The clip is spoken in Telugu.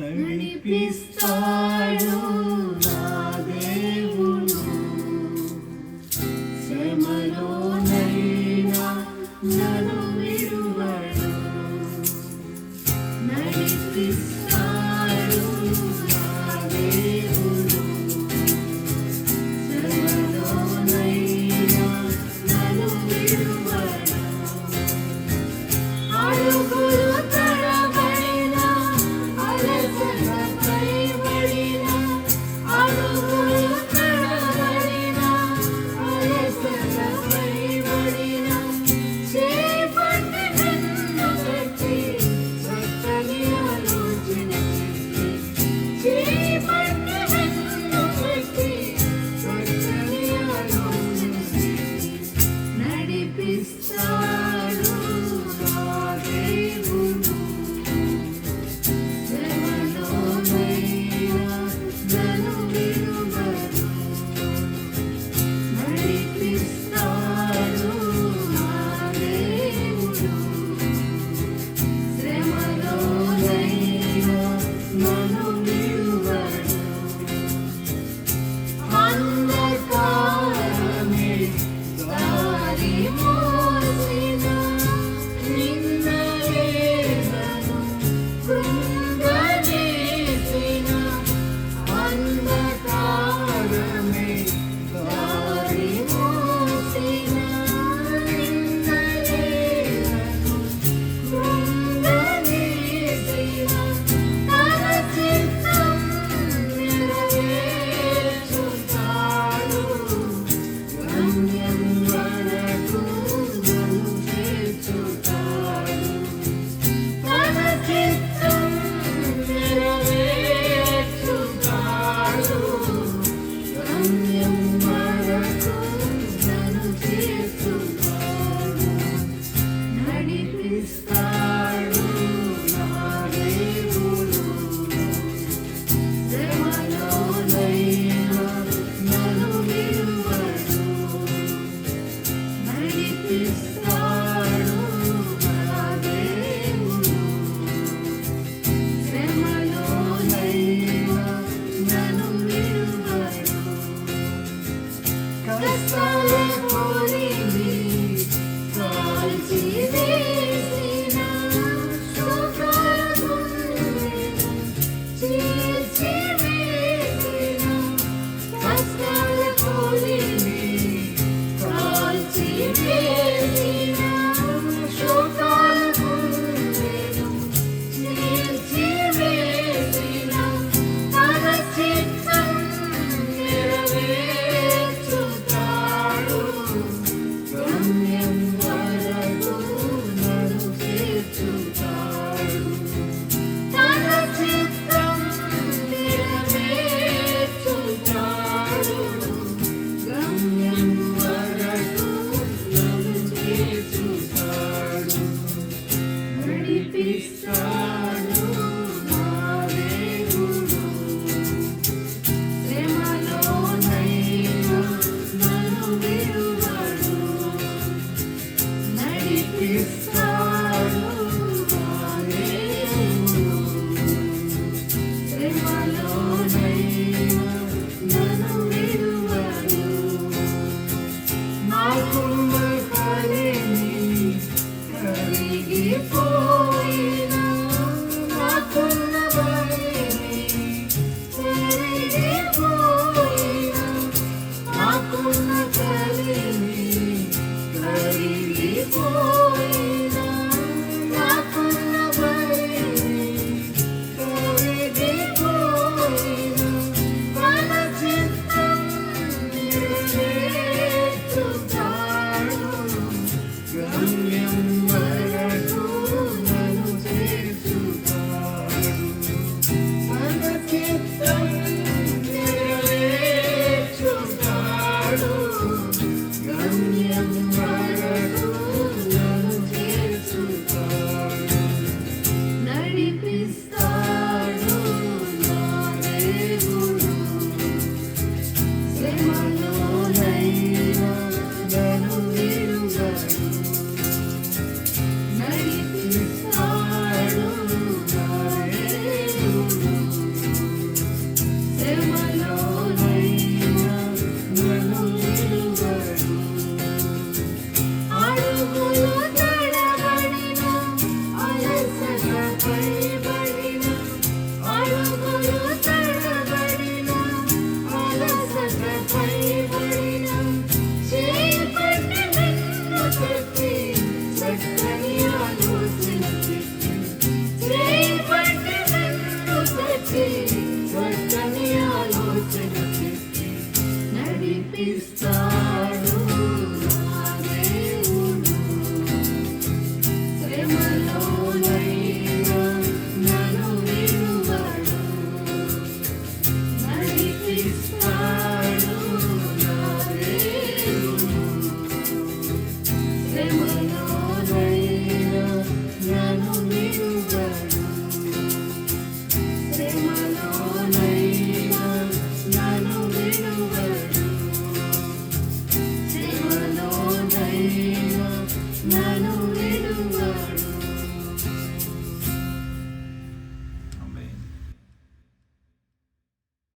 నడిపిస్తాడు నా దేవుడు. శ్రమలోనైనా నన్ను విరువడు నడిపిస్తాడు me. 衣服。Please tell